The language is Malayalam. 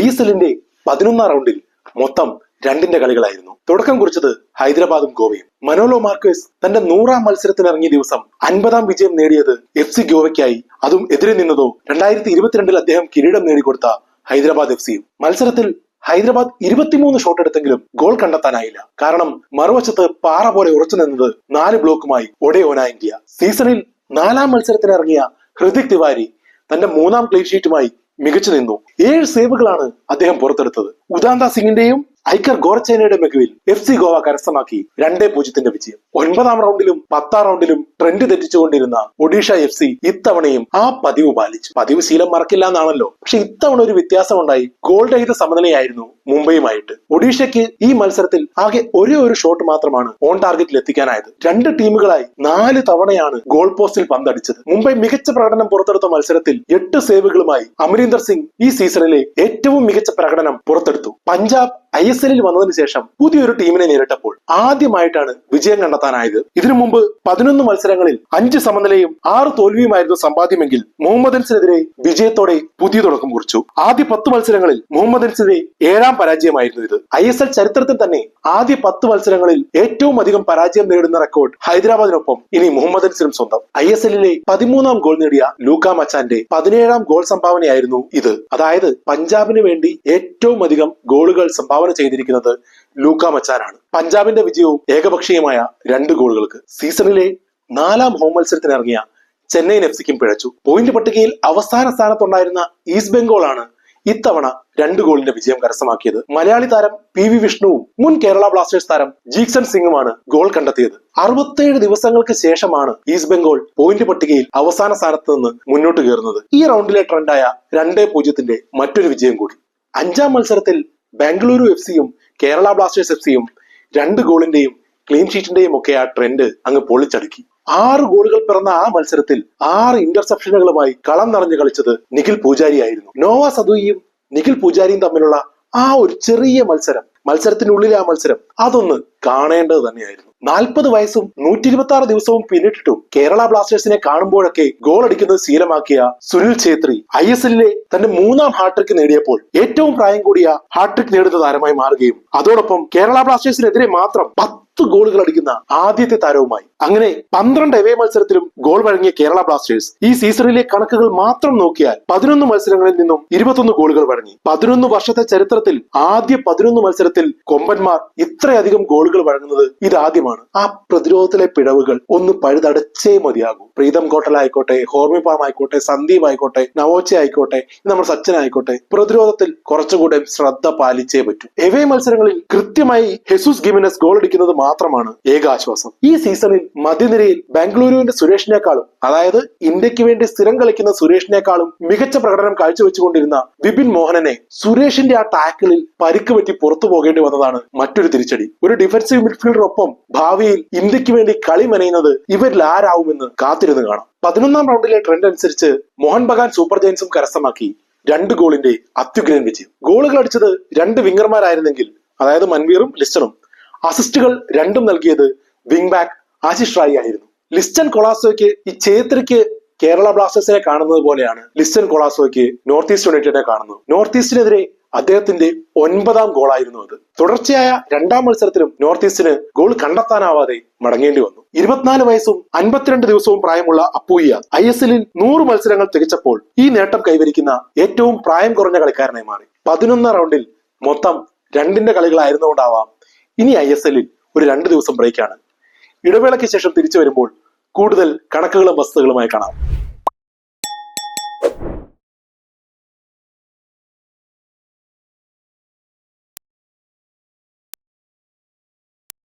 ഐ എസ് എല്ലിന്റെ പതിനൊന്നാം റൗണ്ടിൽ മൊത്തം രണ്ടിന്റെ കളികളായിരുന്നു. തുടക്കം കുറിച്ചത് ഹൈദരാബാദും ഗോവയും. മനോലോ മാർക്കേഴ്സ് തന്റെ നൂറാം മത്സരത്തിന് ഇറങ്ങിയ ദിവസം അൻപതാം വിജയം നേടിയത് എഫ് സി ഗോവയ്ക്കായി. അതും എതിരെ നിന്നതോ രണ്ടായിരത്തി ഇരുപത്തിരണ്ടിൽ അദ്ദേഹം കിരീടം നേടിക്കൊടുത്ത ഹൈദരാബാദ് എഫ് സിയും മത്സരത്തിൽ ഹൈദരാബാദ് ഇരുപത്തിമൂന്ന് ഷോട്ട് എടുത്തെങ്കിലും ഗോൾ കണ്ടെത്താനായില്ല. കാരണം മറുവശത്ത് പാറ പോലെ ഉറച്ചു നിന്നത് നാല് ബ്ലോക്കുമായി ഒഡേയോന ഇന്ത്യ. സീസണിൽ നാലാം മത്സരത്തിനിറങ്ങിയ ഹൃതിക് തിവാരി തന്റെ മൂന്നാം ക്ലീൻ ഷീറ്റുമായി മികച്ചു നിന്നു ഏഴ് സേവുകളാണ് അദ്ദേഹം പുറത്തെടുത്തത്. ഉദാന്ത സിംഗിന്റെയും ഐക്കർ ഗോർച്ചേനയുടെ മികവിൽ എഫ് സി ഗോവ കരസ്ഥമാക്കി രണ്ടേ പൂജ്യത്തിന്റെ വിജയം. ഒൻപതാം റൗണ്ടിലും പത്താം റൗണ്ടിലും ട്രെൻഡ് തെറ്റിച്ചുകൊണ്ടിരുന്ന ഒഡീഷ എഫ് സി ഇത്തവണയും ആ പതിവ് പാലിച്ചു. പതിവ് ശീലം മറക്കില്ല എന്നാണല്ലോ പക്ഷെ ഇത്തവണ ഒരു വ്യത്യാസമുണ്ടായി. ഗോൾ രഹിത സമനിലയായിരുന്നു മുംബൈയുമായിട്ട്. ഒഡീഷയ്ക്ക് ഈ മത്സരത്തിൽ ആകെ ഒരേ ഒരു ഷോട്ട് മാത്രമാണ് ഓൺ ടാർഗറ്റിൽ എത്തിക്കാനായത്. രണ്ട് ടീമുകളായി നാല് തവണയാണ് ഗോൾ പോസ്റ്റിൽ പന്തടിച്ചത് മുംബൈ മികച്ച പ്രകടനം പുറത്തെടുത്ത മത്സരത്തിൽ എട്ട് സേവുകളുമായി അമരീന്ദർ സിംഗ് ഈ സീസണിലെ ഏറ്റവും മികച്ച പ്രകടനം പുറത്തെടുത്തു. പഞ്ചാബ് ഐ എസ് എല്ലിൽ വന്നതിന് ശേഷം പുതിയൊരു ടീമിനെ നേരിട്ടപ്പോൾ ആദ്യമായിട്ടാണ് വിജയം കണ്ടെത്താനായത്. ഇതിനു മുമ്പ് പതിനൊന്ന് മത്സരങ്ങളിൽ അഞ്ച് സമനിലയും ആറ് തോൽവിയുമായിരുന്നു സമ്പാദ്യമെങ്കിൽ മുഹമ്മദൻസിനെതിരെ വിജയത്തോടെ പുതിയ തുടക്കം കുറിച്ചു. ആദ്യ പത്ത് മത്സരങ്ങളിൽ മുഹമ്മദൻസിനെതിരെ ഏഴാം പരാജയമായിരുന്നു ഇത്. ഐ എസ് എൽ ചരിത്രത്തിൽ തന്നെ ആദ്യ പത്ത് മത്സരങ്ങളിൽ ഏറ്റവും അധികം പരാജയം നേടുന്ന റെക്കോർഡ് ഹൈദരാബാദിനൊപ്പം ഇനി മുഹമ്മദൻസിനും സ്വന്തം. ഐ എസ് എല്ലിലെ പതിമൂന്നാം ഗോൾ നേടിയ ലൂക്ക മച്ചാന്റെ പതിനേഴാം ഗോൾ സംഭാവനയായിരുന്നു ഇത്. അതായത് പഞ്ചാബിന് വേണ്ടി ഏറ്റവും അധികം ഗോളുകൾ സംഭാവന ചെയ്തിരിക്കുന്നത് ലൂക്ക മച്ചാനാണ്. പഞ്ചാബിന്റെ വിജയവും ഏകപക്ഷീയമായ രണ്ട് ഗോളുകൾക്ക് സീസണിലെ നാലാം ഹോം മത്സരത്തിനിറങ്ങിയ ചെന്നൈയിൻ എഫ് സിക്കും പിഴച്ചു. പോയിന്റ് പട്ടികയിൽ അവസാന സ്ഥാനത്തുണ്ടായിരുന്ന ഈസ്റ്റ് ബംഗാളാണ് ഇത്തവണ രണ്ട് ഗോളിന്റെ വിജയം കരസ്ഥമാക്കിയത്. മലയാളി താരം പി വി വിഷ്ണുവും മുൻ കേരള ബ്ലാസ്റ്റേഴ്സ് താരം ജീക്സൺ സിംഗുമാണ് ഗോൾ കണ്ടെത്തിയത്. അറുപത്തേഴ് ദിവസങ്ങൾക്ക് ശേഷമാണ് ഈസ്റ്റ് ബംഗാൾ പോയിന്റ് പട്ടികയിൽ അവസാന സ്ഥാനത്ത് നിന്ന് മുന്നോട്ട് കയറുന്നത്. ഈ റൗണ്ടിലെ ട്രെൻഡായ രണ്ടേ പൂജ്യത്തിന്റെ മറ്റൊരു വിജയം കൂടി. അഞ്ചാം മത്സരത്തിൽ ബാംഗ്ലൂരു എഫ് സിയും കേരള ബ്ലാസ്റ്റേഴ്സ് എഫ് സിയും രണ്ട് ഗോളിന്റെയും ക്ലീൻ ഷീറ്റിന്റെയും ഒക്കെ ആ ട്രെൻഡ് അങ്ങ് പൊളിച്ചടുക്കി. ആറ് ഗോളുകൾ പിറന്ന ആ മത്സരത്തിൽ ആറ് ഇന്റർസെപ്ഷനുകളുമായി കളം നിറഞ്ഞു കളിച്ചത് നിഖിൽ പൂജാരി ആയിരുന്നു നോവ സദുയിയും നിഖിൽ പൂജാരിയും തമ്മിലുള്ള ആ ഒരു ചെറിയ മത്സരം മത്സരത്തിനുള്ളിലെ ആ മത്സരം അതൊന്ന് കാണേണ്ടത് തന്നെയായിരുന്നു. നാൽപ്പത് വയസ്സും നൂറ്റി ഇരുപത്തി ആറ് ദിവസവും പിന്നിട്ടിട്ടും കേരള ബ്ലാസ്റ്റേഴ്സിനെ കാണുമ്പോഴൊക്കെ ഗോൾ അടിക്കുന്നത് ശീലമാക്കിയ സുനിൽ ഛേത്രി. ഐ എസ് എല്ലിലെ തന്റെ മൂന്നാം ഹാട്രിക് നേടിയപ്പോൾ ഏറ്റവും പ്രായം കൂടിയ ഹാട്രിക് നേടുന്ന താരമായി മാറുകയും അതോടൊപ്പം കേരള ബ്ലാസ്റ്റേഴ്സിനെതിരെ മാത്രം പത്ത് ഗോളുകൾ അടിക്കുന്ന ആദ്യത്തെ താരവുമായി. അങ്ങനെ പന്ത്രണ്ട് എവേ മത്സരത്തിലും ഗോൾ വഴങ്ങിയ കേരള ബ്ലാസ്റ്റേഴ്സ് ഈ സീസണിലെ കണക്കുകൾ മാത്രം നോക്കിയാൽ പതിനൊന്ന് മത്സരങ്ങളിൽ നിന്നും ഇരുപത്തൊന്ന് ഗോളുകൾ വഴങ്ങി. പതിനൊന്ന് വർഷത്തെ ചരിത്രത്തിൽ ആദ്യ പതിനൊന്ന് മത്സരത്തിൽ കൊമ്പന്മാർ ഇത്രയധികം ഗോളുകൾ വഴങ്ങുന്നത് ഇതാദ്യമാണ്. ആ പ്രതിരോധത്തിലെ പിഴവുകൾ ഒന്ന് പഴുതടച്ചേ മതിയാകൂ. പ്രീതം കോട്ടൽ ആയിക്കോട്ടെ ഹോർമിപാം ആയിക്കോട്ടെ സന്ദീപ് ആയിക്കോട്ടെ നവോച്ച ആയിക്കോട്ടെ നമ്മുടെ സച്ചൻ ആയിക്കോട്ടെ പ്രതിരോധത്തിൽ കുറച്ചുകൂടെ ശ്രദ്ധ പാലിച്ചേ പറ്റൂ. എവേ മത്സരങ്ങളിൽ കൃത്യമായി ഹെസൂസ് ഗിമിനസ് ഗോൾ അടിക്കുന്നത് മാത്രമാണ് ഏക ആശ്വാസം ഈ സീസണിൽ മധ്യനിരയിൽ ബാംഗ്ലൂരുവിന്റെ സുരേഷിനേക്കാളും അതായത് ഇന്ത്യയ്ക്ക് വേണ്ടി സ്ഥിരം കളിക്കുന്ന സുരേഷിനേക്കാളും മികച്ച പ്രകടനം കാഴ്ചവെച്ചുകൊണ്ടിരുന്ന വിപിൻ മോഹനനെ സുരേഷിന്റെ ആ ടാക്കിളിൽ പരിക്ക് പറ്റി പുറത്തു പോകേണ്ടി വന്നതാണ് മറ്റൊരു തിരിച്ചടി. ഒരു ഡിഫൻസീവ് മിഡ്ഫീൽഡറൊപ്പം ഭാവിയിൽ ഇന്ത്യയ്ക്ക് വേണ്ടി കളി മെനയുന്നത് ഇവരിൽ ആരാവുമെന്ന് കാത്തിരുന്ന് കാണാം. പതിനൊന്നാം റൗണ്ടിലെ ട്രെൻഡ് അനുസരിച്ച് മോഹൻ ബഗാൻ സൂപ്പർ ജയൻസും കരസ്ഥമാക്കി രണ്ട് ഗോളിന്റെ അത്യുഗ്രൻ വിജയം. ഗോളുകൾ അടിച്ചത് രണ്ട് വിങ്ങർമാരായിരുന്നെങ്കിൽ അതായത് മൻവീറും ലിസ്റ്റണും അസിസ്റ്റുകൾ രണ്ടും നൽകിയത് വിംഗ് ബാക്ക് ആശിഷ് റായി ആയിരുന്നു. ലിസ്റ്റൻ കൊളാസോയ്ക്ക് ഈ ഛേത്രിക്ക് കേരള ബ്ലാസ്റ്റേഴ്സിനെ കാണുന്നത് പോലെയാണ് ലിസ്റ്റൻ കൊളാസോയ്ക്ക് നോർത്ത് ഈസ്റ്റ് യുണൈറ്റഡിനെ കാണുന്നത്. നോർത്ത് ഈസ്റ്റിനെതിരെ അദ്ദേഹത്തിന്റെ ഒൻപതാം ഗോളായിരുന്നു അത്. തുടർച്ചയായ രണ്ടാം മത്സരത്തിലും നോർത്ത് ഈസ്റ്റിന് ഗോൾ കണ്ടെത്താനാവാതെ മടങ്ങേണ്ടി വന്നു. ഇരുപത്തിനാല് വയസ്സും അൻപത്തിരണ്ട് ദിവസവും പ്രായമുള്ള അപ്പൂയ്യ ഐ എസ് എല്ലിൽ നൂറ് മത്സരങ്ങൾ തികച്ചപ്പോൾ ഈ നേട്ടം കൈവരിക്കുന്ന ഏറ്റവും പ്രായം കുറഞ്ഞ കളിക്കാരനായി മാറി. പതിനൊന്ന് റൗണ്ടിൽ മൊത്തം രണ്ടിന്റെ കളികളായിരുന്നുകൊണ്ടാവാം ഇനി ഐ എസ് എല്ലിൽ ഒരു രണ്ട് ദിവസം ബ്രേക്കാണ് ഇടവേളയ്ക്ക് ശേഷം തിരിച്ചു വരുമ്പോൾ കൂടുതൽ കണക്കുകളും വസ്തുതകളുമായി കാണാം.